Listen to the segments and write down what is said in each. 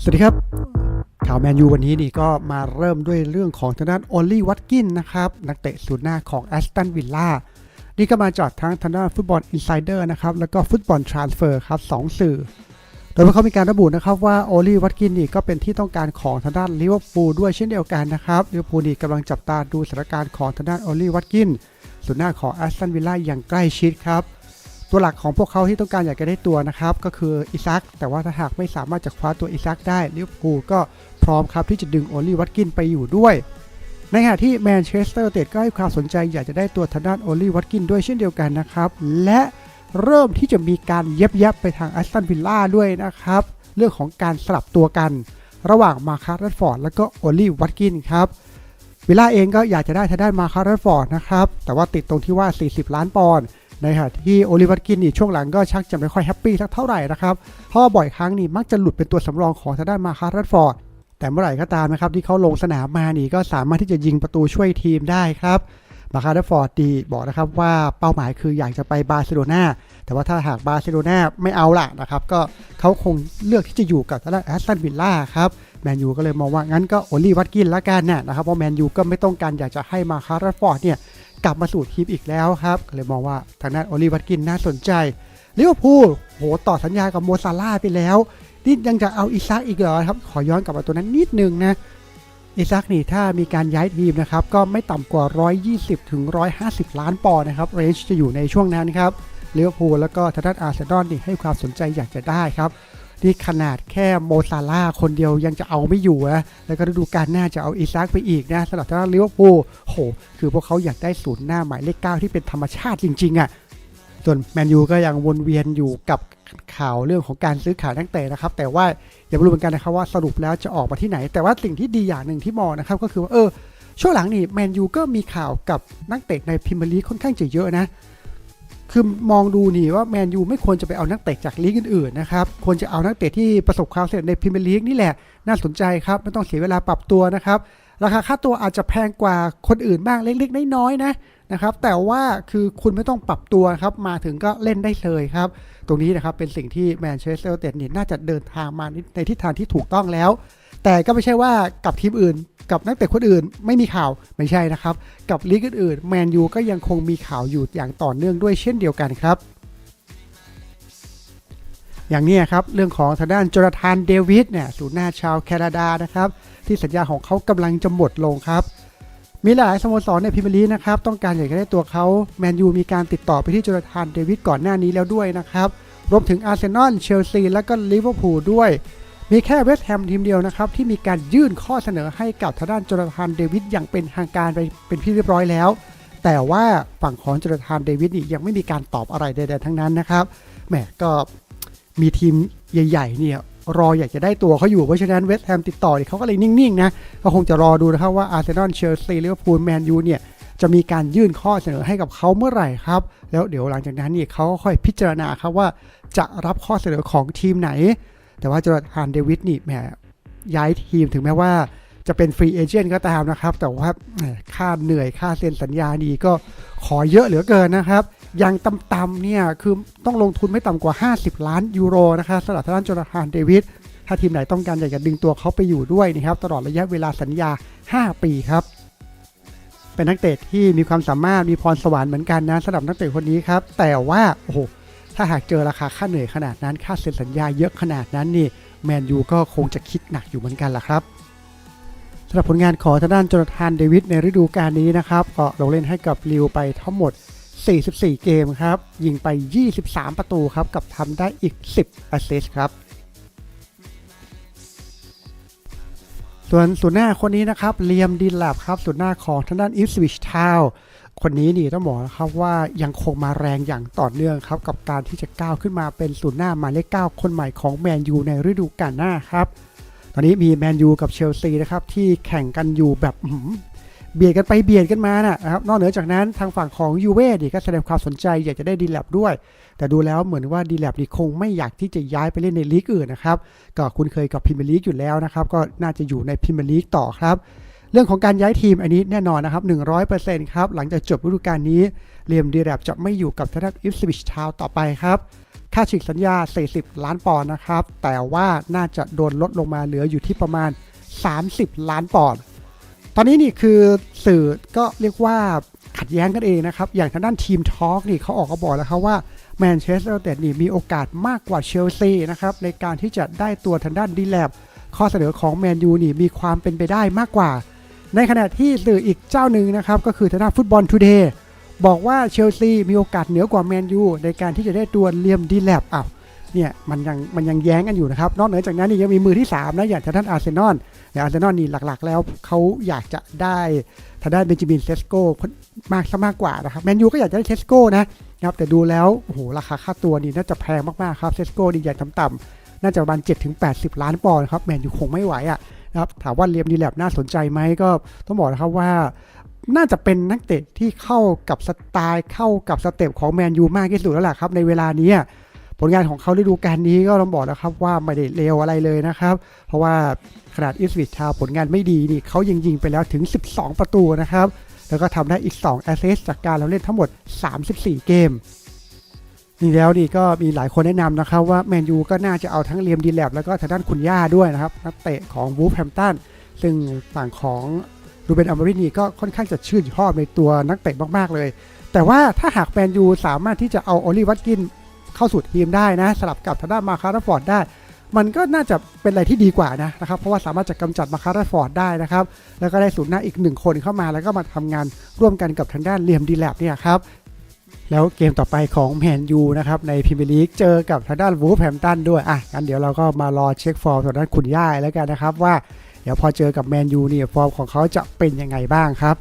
สวัสดีครับข่าวแมนยูวันนี้นี่ก็มาเริ่มด้วยเรื่องของทางด้านโอลลี่วัตกินนะครับ นักเตะศูนย์หน้าของแอสตันวิลล่านี่ก็มาจากทั้งทางด้านฟุตบอลอินไซเดอร์นะครับแล้วก็ฟุตบอลทรานสเฟอร์ครับสองสื่อ โดยเขามีการระบุนะครับว่าโอลลี่วัตกินนี่ก็เป็นที่ต้องการของทางด้านลิเวอร์พูลด้วยเช่นเดียวกันนะครับลิเวอร์พูลนี่กำลังจับตาดูสถานการณ์ของทางด้านโอลลี่วัตกินศูนย์หน้าของแอสตันวิลล่าอย่างใกล้ชิดครับ ตัวหลักของพวกเขาที่ต้องการอยากจะได้ตัวนะครับ ก็คืออิซักแต่ว่าถ้าหากไม่สามารถจะคว้าตัวอิซักได้ลิเวอร์พูลก็พร้อมครับที่จะดึงโอลลี่วัตกินไปอยู่ด้วย ในขณะที่แมนเชสเตอร์เตดก็ให้ความสนใจอยากจะได้ตัวทางด้านโอลลี่วัตกินด้วยเช่นเดียวกันนะครับ และเริ่มที่จะมีการเย็บยับไปทางแอสตันวิลล่าด้วยนะครับ เรื่องของการสลับตัวกัน ระหว่างมาคาร์รัตฟอร์ดและก็โอลลี่วัตกินครับวิลล่าเองก็อยากจะได้ทางด้านมาคาร์รัตฟอร์ดนะครับแต่ว่าติดตรงที่ว่า 40 ล้านปอนด์ ในขณะที่โอลิเวอร์กินนี่ช่วงหลังก็ชักจะไม่ค่อยแฮปปี้สักเท่าไหร่นะครับเพราะบ่อยครั้งนี่มักจะหลุดเป็นตัวสำรองของทางด้านมาคาร์รัตฟอร์ดแต่เมื่อไหร่ก็ตามนะครับที่เขาลงสนามมานี่ก็สามารถที่จะยิงประตูช่วยทีมได้ครับมาคาร์รัตฟอร์ดดีบอกนะครับว่าเป้าหมายคืออยากจะไปบาร์เซโลนาแต่ว่าถ้าหากบาร์เซโลนาไม่เอาล่ะนะครับก็เขาคงเลือกที่จะอยู่กับทางด้านแอสตันวิลล่าครับแมนยูก็เลยมองว่างั้นก็โอลีวัตกินละกันน่ะนะครับเพราะแมนยูก็ไม่ต้องการอยากจะให้มาคาร์รัตฟอร์ดเนี่ย กลับมาสู่ทีมอีกแล้วครับเลยมองว่าทางด้านโอลิวัตกินน่าสนใจลิเวอร์พูลโหต่อสัญญากับโมซาร่าไปแล้วนี่ยังจะเอาอิซักอีกเหรอครับ ขอย้อนกลับมาตัวนั้นนิดนึงนะอิซักนี่ถ้ามีการย้ายทีมนะครับ ก็ไม่ต่ำกว่า 120ถึง150 ล้านปอนด์นะครับเรนจ์จะอยู่ในช่วงนั้นครับลิเวอร์พูลแล้วก็ทางด้านอาร์เซนอลนี่ให้ความสนใจอยากจะได้ครับ นี่ขนาดแค่โมซาร่าคนเดียวยังจะเอาไม่อยู่นะแล้วก็ฤดูกาลหน้าจะเอาอิซักไปอีกนะสำหรับทางด้านลิเวอร์พูลโห คือพวกเขาอยากได้ศูนย์หน้าหมายเลขเก้าที่เป็นธรรมชาติจริงๆอะ่ะส่วนแมนยูก็ยังวนเวียนอยู่กับข่าวเรื่องของการซื้อขายนักเตะนะครับ แต่ว่าอย่าไม่รู้เหมือนกันนะครับว่าสรุปแล้วจะออกมาที่ไหน แต่ว่าสิ่งที่ดีอย่างหนึ่งที่มองนะครับก็คือว่าเออช่วงหลังนี่แมนยูก็มีข่าวกับนักเตะในพรีเมียร์ลีกค่อนข้างจะเยอะนะ คือมองดูนี่ว่าแมนยูไม่ควรจะไปเอานักเตะจากลีกอื่นๆนะครับ ควรจะเอานักเตะที่ประสบความสำเร็จในพรีเมียร์ลีกนี่แหละ น่าสนใจครับ ไม่ต้องเสียเวลาปรับตัวนะครับ ราคาค่าตัวอาจจะแพงกว่าคนอื่นบ้างเล็กๆน้อยๆนะนะครับ แต่ว่าคือคุณไม่ต้องปรับตัวครับ มาถึงก็เล่นได้เลยครับ ตรงนี้นะครับเป็นสิ่งที่แมนเชสเตอร์ยูไนเต็ดนี่น่าจะเดินทางมาในทิศทางที่ถูกต้องแล้ว แต่ก็ไม่ใช่ว่ากับทีมอื่น กับนักเตะคนอื่น ไม่มีข่าวไม่ใช่นะครับ กับลีกอื่นๆแมนยูก็ยังคงมีข่าวอยู่อย่างต่อเนื่องด้วยเช่นเดียวกันครับอย่างนี้ครับ เรื่องของทางด้านโจนาธานเดวิดเนี่ยศูนย์หน้าชาวแคนาดานะครับ ที่สัญญาของเขากำลังจะหมดลงครับ มีหลายสโมสรในพรีเมียร์ลีกนะครับ ต้องการอยากจะได้ตัวเขาแมนยูมีการติดต่อไปที่โจนาธานเดวิดก่อนหน้านี้แล้วด้วยนะครับ รวมถึงอาร์เซนอลเชลซีและก็ลิเวอร์พูลด้วย มีแค่เวสต์แฮมทีมเดียวนะครับ ที่มีการยื่นข้อเสนอให้กับทางด้านโจนาธานเดวิดอย่างเป็นทางการไปเป็นที่เรียบร้อยแล้ว แต่ว่าฝั่งของโจนาธานเดวิดนี่ยังไม่มีการตอบอะไรใดๆทั้งนั้นนะครับแหมก็มีทีมใหญ่ๆเนี่ยรออยากจะได้ตัวเขาอยู่ เพราะฉะนั้นเวสต์แฮมติดต่อเนี่ยเขาก็เลยนิ่งๆนะก็คงจะรอดูนะครับว่าอาร์เซนอลเชลซีลิเวอร์พูลแมนยูเนี่ยจะมีการยื่นข้อเสนอให้กับเขาเมื่อไหร่ครับ แล้วเดี๋ยวหลังจากนั้นเนี่ยเขาก็ค่อยพิจารณาครับว่าจะรับข้อเสนอของทีมไหน แต่ว่าจอร์แดนเดวิดนี่แหมย้ายทีมถึงแม้ว่าจะเป็นฟรีเอเจนต์ก็ตามนะครับ แต่ว่าค่าเหนื่อยค่าเซ็นสัญญาดีก็ขอเยอะเหลือเกินนะครับ อย่างต่ำๆเนี่ย คือต้องลงทุนไม่ต่ำกว่า 50 ล้านยูโรนะครับสำหรับทางด้านโจนาธานเดวิดถ้าทีมไหนต้องการอยากจะดึงตัวเขาไปอยู่ด้วยนะครับ ตลอดระยะเวลาสัญญา 5 ปีครับ เป็นนักเตะที่มีความสามารถมีพรสวรรค์เหมือนกันนะสำหรับนักเตะคนนี้ครับ แต่ว่าโอ้โห ถ้าหากเจอราคาค่าเหนื่อยขนาดนั้น ค่าเซ็นสัญญาเยอะขนาดนั้นนี่แมนยูก็คงจะคิดหนักอยู่เหมือนกันล่ะครับสำหรับผลงานของทางด้านโจนาธานเดวิดในฤดูกาลนี้นะครับก็ลงเล่นให้กับลิวไปทั้งหมด 44 เกมครับ ยิงไป 23 ประตูครับกับทำได้อีก 10 a s s i s t ครับส่วนส่วนหน้าคนนี้นะครับเลียมดินลับครับส่วนหน้าของทางด้านอิสวิชทาว คนนี้นี่ต้องบอกนะครับว่ายังคงมาแรงอย่างต่อเนื่องครับ กับการที่จะก้าวขึ้นมาเป็นศูนย์หน้าหมายเลขเก้าคนใหม่ของแมนยูในฤดูกาลหน้าครับตอนนี้มีแมนยูกับเชลซีนะครับที่แข่งกันอยู่แบบเบียดกันไปเบียดกันมานะครับนอกเหนือจากนั้นทางฝั่งของยูเว่นี่ก็แสดงความสนใจอยากจะได้ดีแลบด้วย แต่ดูแล้วเหมือนว่าดีแลบนี่คงไม่อยากที่จะย้ายไปเล่นในลีกอื่นนะครับก็คุณเคยกับพรีเมียร์ลีกอยู่แล้วนะครับ ก็น่าจะอยู่ในพรีเมียร์ลีกต่อครับ เรื่องของการย้ายทีมอันนี้แน่นอนนะครับ 100%ครับ หลังจากจบฤดูกาลนี้เลียมดีแลบจะไม่อยู่กับทางด้านอิฟสวิชทาวต่อไปครับ ค่าฉีกสัญญา 40 ล้านปอนด์นะครับ แต่ว่าน่าจะโดนลดลงมาเหลืออยู่ที่ประมาณ 30 ล้านปอนด์ตอนนี้นี่คือสื่อก็เรียกว่าขัดแย้งกันเองนะครับ อย่างทางด้านทีมทอล์กนี่เขาออกมาบอกแล้วครับว่าแมนเชสเตอร์ยูไนเต็ดนี่มีโอกาสมากกว่าเชลซีนะครับในการที่จะได้ตัวทางด้านดีแลบข้อเสนอของแมนยูนี่มีความเป็นไปได้มากกว่า ในขณะที่สื่ออีกเจ้าหนึ่งนะครับ ก็คือทางด้านฟุตบอลทูเดย์บอกว่าเชลซีมีโอกาสเหนือกว่าแมนยูในการที่จะได้ตัวเลียมดีแลบอ้าวเนี่ยมันยังมันยังแย้งกันอยู่นะครับ นอกเหนือจากนั้นนี่ยังมีมือที่ 3 นะอย่างทางด้านอาร์เซนอลอย่างอาร์เซนอลนี่หลักๆ แล้วเขาอยากจะได้ทางด้านเบนจามินเซสโกมากซะมากกว่านะครับแมนยูก็อยากจะได้เซสโกนะครับแต่ดูแล้วโอ้โหราคาค่าตัวนี่น่าจะแพงมากๆครับเซสโกนี่อย่ต่ำๆน่าจะประมาณ7-80 ล้านปอนด์ครับแมนยูคงไม่ไหวอะ นะครับถามว่าเลียมดีแลบน่าสนใจไหมก็ต้องบอกนะครับว่าน่าจะเป็นนักเตะที่เข้ากับสไตล์เข้ากับสเต็ปของแมนยูมากที่สุดแล้วล่ะครับในเวลานี้ผลงานของเขาฤดูกาลนี้ก็ต้องบอกนะครับว่าไม่ได้เลวอะไรเลยนะครับ เพราะว่าขนาดอิสวิชชาวผลงานไม่ดีนี่เขายังยิงไปแล้วถึง 12 ประตูนะครับ แล้วก็ทำได้อีก 2 แอสเซสจากการเราเล่นทั้งหมด 34 เกม นี่แล้วนี่ก็มีหลายคนแนะนำนะครับว่าแมนยูก็น่าจะเอาทั้งเลียมดีแลบแล้วก็ทางด้านคุณย่าด้วยนะครับนักเตะของวูฟแฮมตันซึ่งฝั่งของรูเบนอัมบรินีก็ค่อนข้างจะชื่นชอบในตัวนักเตะมากๆเลย แต่ว่าถ้าหากแมนยูสามารถที่จะเอาโอลิวัตกินเข้าสู่ทีมได้นะ สลับกับทางด้านมาคาร์ฟอร์ดได้ มันก็น่าจะเป็นอะไรที่ดีกว่านะนะครับเพราะว่าสามารถจะกำจัดมาคาร์ฟอร์ดได้นะครับแล้วก็ได้ศูนหน้าอีกหนึ่งคนเข้ามาแล้วก็มาทำงานร่วมกันกับทางด้านเลียมดีแลบเนี่ยครับ แล้วเกมต่อไปของแมนยูนะครับในพรีเมียร์ลีกเจอกับทางด้านวูฟแฮมตันด้วยอะงั้นเดี๋ยวเราก็มารอเช็คฟอร์มทางด้านคุณย่ายแล้วกันนะครับว่าเดี๋ยวพอเจอกับแมนยูเนี่ยฟอร์มของเขาจะเป็นยังไงบ้างครับ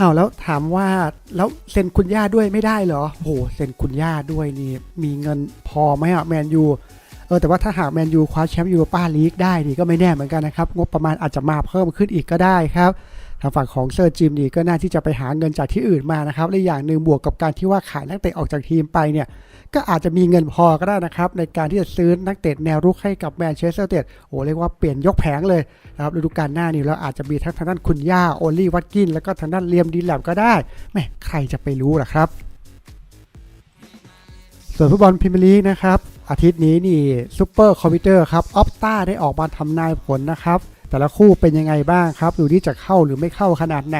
อ้าวแล้วถามว่าแล้วเซ็นคุณย่าด้วยไม่ได้เหรอโหเซ็นคุณย่าด้วยนี่มีเงินพอไหมอะแมนยูเออแต่ว่าถ้าหากแมนยูคว้าแชมป์ยูโรปาลีกได้นี่ก็ไม่แน่เหมือนกันนะครับงบประมาณอาจจะมาเพิ่มขึ้นอีกก็ได้ครับางฝั่งของเซอร์จิมนี่ก็น่าที่จะไปหาเงินจากที่อื่นมานะครับและอย่างหนึ่งบวกกับการที่ว่าขายนักเตะออกจากทีมไปเนี่ยก็อาจจะมีเงินพอก็ได้นะครับในการที่จะซื้อนักเตะแนวรุกให้กับแมนเชสเตอร์ยูไนเต็ดโอ้เรียกว่าเปลี่ยนยกแผงเลยนะครับฤดูกาลหน้านี่เราอาจจะมีทั้งทางด้านคุณย่าโอลี่วัตกิน แล้วก็ทางด้านเลียมดีแลมก็ได้แม่ใครจะไปรู้ล่ะครับ ส่วนฟุตบอลพรีเมียร์ลีกนะครับอาทิตย์นี้นี่ซูเปอร์คอมพิวเตอร์ครับออฟต้าได้ออกมาทำนายผลนะครับ แต่ละคู่เป็นยังไงบ้างครับดูที่จะเข้าหรือไม่เข้าขนาดไหน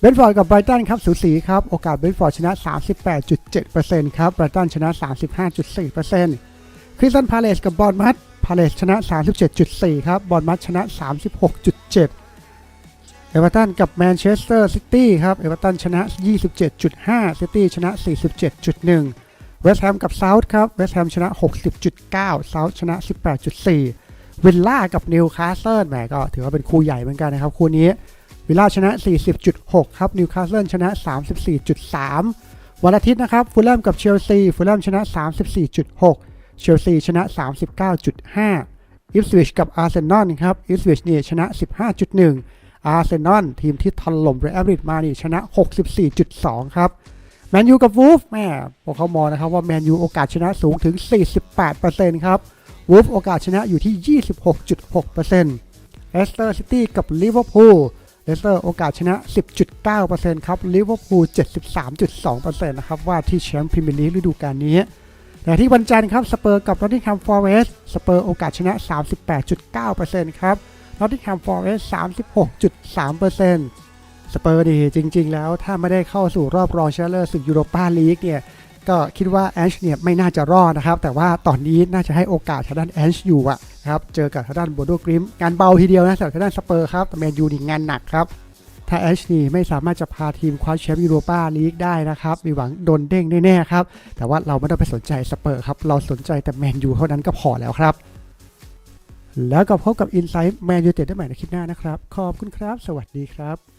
เบนฟอร์ดกับไบรตันครับสูสีครับ โอกาสเบนฟอร์ดชนะ 38.7%ครับไบรตันชนะ 35.4%คริสตันพาเลสกับบอลมัดพาเลสชนะ 37.4 ครับบอลมัดชนะ 36.7เอเวอร์ตันกับแมนเชสเตอร์ซิตี้ครับเอเวอร์ตันชนะ 27.5 ซิตี้ชนะ 47.1 เวสต์แฮมกับเซาท์ครับเวสต์แฮมชนะ 60.9 เซาท์ชนะ 18.4 วิลล่ากับนิวคาสเซิลแหมก็ถือว่าเป็นคู่ใหญ่เหมือนกันนะครับ คู่นี้วิลล่าชนะ 40.6 ครับนิวคาสเซิลชนะ 34.3 วันอาทิตย์นะครับฟูลแลมกับเชลซีฟูลแลมชนะ 34.6 เชลซีชนะ 39.5 อิฟสวิชกับอาร์เซนอลครับอิฟสวิชนี่ชนะ 15.1 อาร์เซนอลทีมที่ถล่มเรอัลมาดริดมานี่ชนะ 64.2 ครับแมนยูกับวูฟแม่พวกเขามองนะครับว่าแมนยูโอกาสชนะสูงถึง 48%ครับ วูฟโอกาสชนะอยู่ที่ 26.6%เอสเตอร์ซิตี้กับลิเวอร์พูลเลสเตอร์โอกาสชนะ 10.9%ครับลิเวอร์พูล 73.2%นะครับว่าที่แชมป์พรีเมียร์ลีกฤดูกาลนี้แต่ที่วันจันทร์ครับสเปอร์กับนอตติงแฮมฟอร์เรสสเปอร์โอกาสชนะ 38.9%ครับนอตติงแฮมฟอร์เรสต์36.3%สเปอร์ดีจริง ๆ แล้วถ้าไม่ได้เข้าสู่รอบรองชนะเลิศศึกยูโรปาลีกเนี่ย ก็คิดว่าแอนช์เนี่ยไม่น่าจะรอดนะครับ แต่ว่าตอนนี้น่าจะให้โอกาสทางด้านแอนช์อยู่อะครับ เจอกับทางด้านโบโดกริมงานเบาทีเดียวนะสำหรับทางด้านสเปอร์ครับแต่แมนยูนี่งานหนักครับถ้าแอชนี่ไม่สามารถจะพาทีมคว้าแชมป์ยูโรปาลีกได้นะครับ มีหวังโดนเด้งแน่ๆครับ แต่ว่าเราไม่ต้องไปสนใจสเปอร์ครับ เราสนใจแต่แมนยูเท่านั้นก็พอแล้วครับ แล้วก็พบกับ i n s i ซ e ์แมนยูเต็ดได้ใหม่ในคลิปหน้านะครับ ขอบคุณครับ สวัสดีครับ